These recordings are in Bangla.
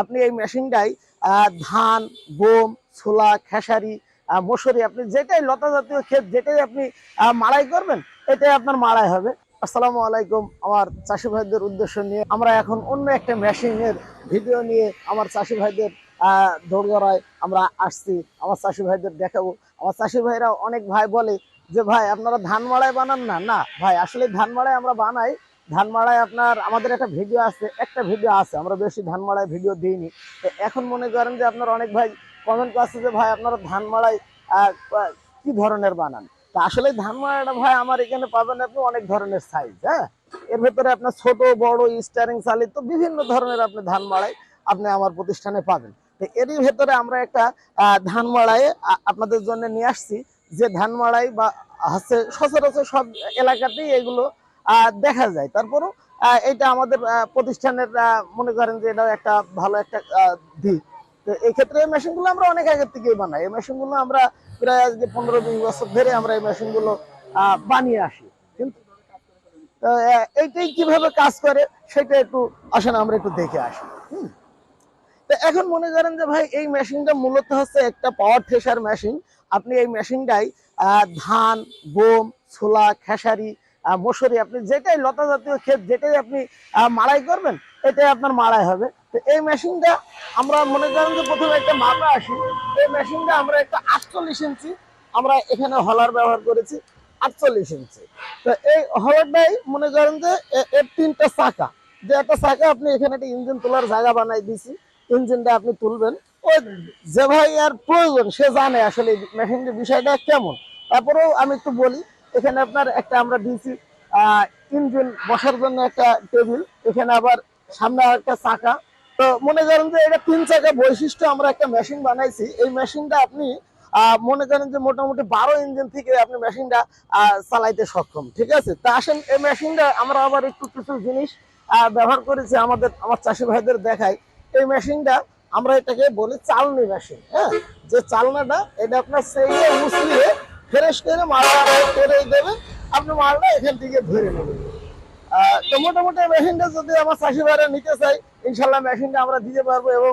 আপনি এই মেশিনটাই ধান গম ছোলা খেসারি মসুরি আপনি যেটাই লতা জাতীয় ক্ষেত যেটাই আপনি মাড়াই করবেন এটাই আপনার মাড়াই হবে। আসসালামু আলাইকুম আমার চাষি ভাইদের উদ্দেশ্য নিয়ে আমরা এখন অন্য একটা মেশিনের ভিডিও নিয়ে আমার চাষি ভাইদের আহ, দোরগড়ায় আমরা আসছি। আমার চাষি ভাইদের দেখাবো। আমার চাষি ভাইরা অনেক ভাই বলে যে ভাই আপনারা ধান মাড়াই বানান না? না ভাই আসলে ধান মাড়াই আমরা বানাই ধান মাড়াই আপনার আমাদের একটা ভিডিও আছে একটা ভিডিও আছে আমরা বেশি ধান মাড়াই ভিডিও দিইনি। তো এখন মনে করেন যে আপনার অনেক ভাই কমেন্ট করছে যে ভাই আপনারা ধান মাড়াই আহ, আহ, কি ধরনের বানান? তা আসলে ধান মাড়াইটা ভাই আমার এখানে পাবেন আপনি অনেক ধরনের সাইজ হ্যাঁ? এর ভেতরে আপনার ছোট বড় স্টারিং চালিত বিভিন্ন ধরনের আপনি ধান মাড়াই আপনি আমার প্রতিষ্ঠানে পাবেন। তো এরই ভেতরে আমরা একটা আহ, ধান মাড়াই আপনাদের জন্য নিয়ে আসছি। যে ধান মাড়াই বা হচ্ছে সচরাচর সব এলাকাতেই এগুলো দেখা যায়। তারপরও এটা আমাদের প্রতিষ্ঠানের মনে করেন যে এটা একটা ভালো একটা দিক। তো এই ক্ষেত্রে এই মেশিনগুলো আমরা অনেক আগের থেকেই বানাই। এই মেশিনগুলো আমরা প্রায় আজকে পনেরো বিশ বছর ধরে আমরা এই মেশিনগুলো বানিয়ে আসি। কিন্তু এইটাই কীভাবে কাজ করে, সেটা একটু আসেন, আমরা একটু দেখে আসি। হুম। তো এখন মনে করেন যে ভাই, এই মেশিনটা মূলত হচ্ছে একটা পাওয়ার থ্রেশার মেশিন আপনি এই মেশিনটাই ধান, গম, ছোলা, খেসারি মসুরি আপনি যেটাই লতা জাতীয় ক্ষেত যেটাই আপনি মাড়াই করবেন, এটাই আপনার মাড়াই হবে। তো এই মেশিনটা আমরা মনে করেন যে প্রথমে একটা মাপে আসি। এই মেশিনটা আমরা একটা আটচল্লিশ ইঞ্চি, আমরা এখানে হলার ব্যবহার করেছি আটচল্লিশ ইঞ্চি। তো এই হলারটাই মনে করেন যে এর তিনটা চাকা যে একটা চাকা আপনি এখানে একটা ইঞ্জিন তোলার জায়গা বানাই দিছি, ইঞ্জিনটা আপনি তুলবেন। ওই যে ভাই আর প্রয়োজন, সে জানে আসলে মেশিনটির বিষয়টা কেমন। তারপরেও আমি একটু বলি এখানে আপনার একটা আমরা দিয়েছি ইঞ্জিন বসার জন্য একটা টেবিল, এখানে আবার সামনে একটা চাকা। তো মনে করেন যে এটা তিন চাকা বৈশিষ্ট্য আমরা একটা মেশিন বানাইছি। এই মেশিনটা আপনি মনে করেন যে মোটামুটি বারো ইঞ্জিন থেকে আপনি মেশিনটা চালাইতে সক্ষম, ঠিক আছে? তা আসেন, এই মেশিনটা আমরা আবার একটু কিছু জিনিস ব্যবহার করেছি আমাদের, আমার চাষি ভাইদের দেখাই। এই মেশিনটা আমরা এটাকে বলি চালনি মেশিন হ্যাঁ? যে চালনাটা, এটা আপনার সেই মুসলিয়ে ফ্রেশ করে মালটা করে দেবে। আপনি মালটা এখান থেকে ধরে নেবেন। তো মোটামুটি মেশিনটা যদি আমার চাষি ভাইরা নিতে চাই ইনশাল্লাহ মেশিনটা আমরা দিতে পারব এবং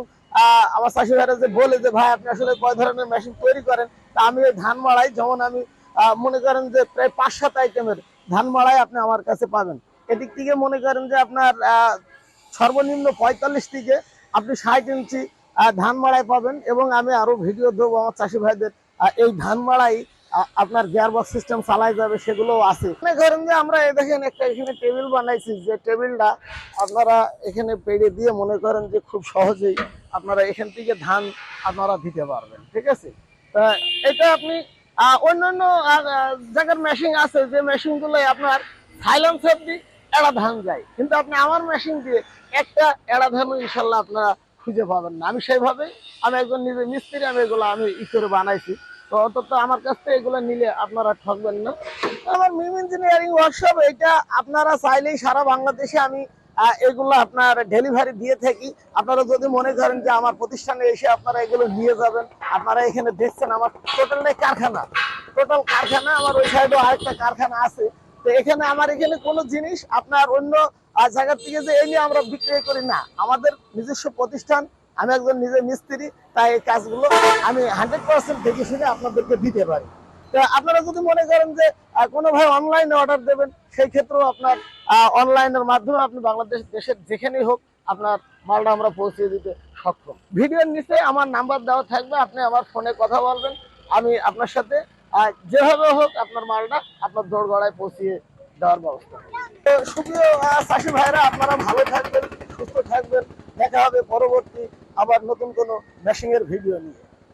আমার চাষি ভাইরা যে বলে যে, ভাই, আপনি আসলে কয় ধরনের মেশিন তৈরি করেন? তা আমি ওই ধান মাড়াই যেমন আমি মনে করেন যে প্রায় পাঁচ সাত আইটেমের ধান মাড়াই আপনি আমার কাছে পাবেন। এদিক থেকে মনে করেন যে আপনার সর্বনিম্ন পঁয়তাল্লিশ থেকে আপনি ষাট ইঞ্চি ধান মাড়াই পাবেন এবং আমি আরও ভিডিও দেবো আমার চাষি ভাইদের এই ধান মাড়াই আপনার গিয়ার বক্স সিস্টেম চালাই যাবে, সেগুলোও আছে। মনে করেন যে আমরা দেখেন একটা এখানে টেবিল বানাইছি, যে টেবিলটা আপনারা এখানে পেড়ে দিয়ে মনে করেন যে খুব সহজেই আপনারা এখান থেকে ধান আপনারা দিতে পারবেন, ঠিক আছে? এটা আপনি অন্যান্য জায়গার মেশিন আছে, যে মেশিনগুলো আপনার সাইলেন্স অব্দি এড়া ধান যায়। কিন্তু আপনি আমার মেশিন দিয়ে একটা এড়া ধানও ইনশাল্লাহ আপনারা খুঁজে পাবেন না। আমি সেইভাবে আমি একজন নিজে মিস্ত্রি, আমি এগুলো আমি ই করে বানাইছি। এগুলো আপনারা এগুলো যদি মনে করেন যে আমার প্রতিষ্ঠানে এসে আপনারা এগুলো নিয়ে যাবেন আপনারা এখানে দেখছেন আমার টোটালটাই কারখানা। টোটাল কারখানা আমার ওই সাইডেও আরেকটা কারখানা আছে। তো এখানে আমার এখানে কোনো জিনিস আপনার অন্য আহ, জায়গা থেকে যে এই আমরা বিক্রয় করি না। আমাদের নিজস্ব প্রতিষ্ঠান আমি একজন নিজে মিস্ত্রি, তাই এই কাজগুলো আমি হান্ড্রেড পার্সেন্ট দেখে শুনে আপনাদেরকে দিতে পারি। তো আপনারা যদি মনে করেন যে কোনো ভাই অনলাইনে অর্ডার দেবেন, সেই ক্ষেত্রেও আপনার অনলাইনের মাধ্যমে আপনি বাংলাদেশ, দেশের যেখানেই হোক আপনার মালটা আমরা পৌঁছে দিতে সক্ষম। ভিডিওর নিচে আমার নাম্বার দেওয়া থাকবে, আপনি আমার ফোনে কথা বলবেন। আমি আপনার সাথে যেভাবে হোক আপনার মালটা আপনার দৌড়গড়ায় পৌঁছিয়ে দেওয়ার ব্যবস্থা সুপ্রিয় চাষি ভাইরা, আপনারা ভালো থাকবেন, সুস্থ থাকবেন। দেখা হবে পরবর্তী আবার নতুন কোনো মেশিংয়ের ভিডিও নিয়ে।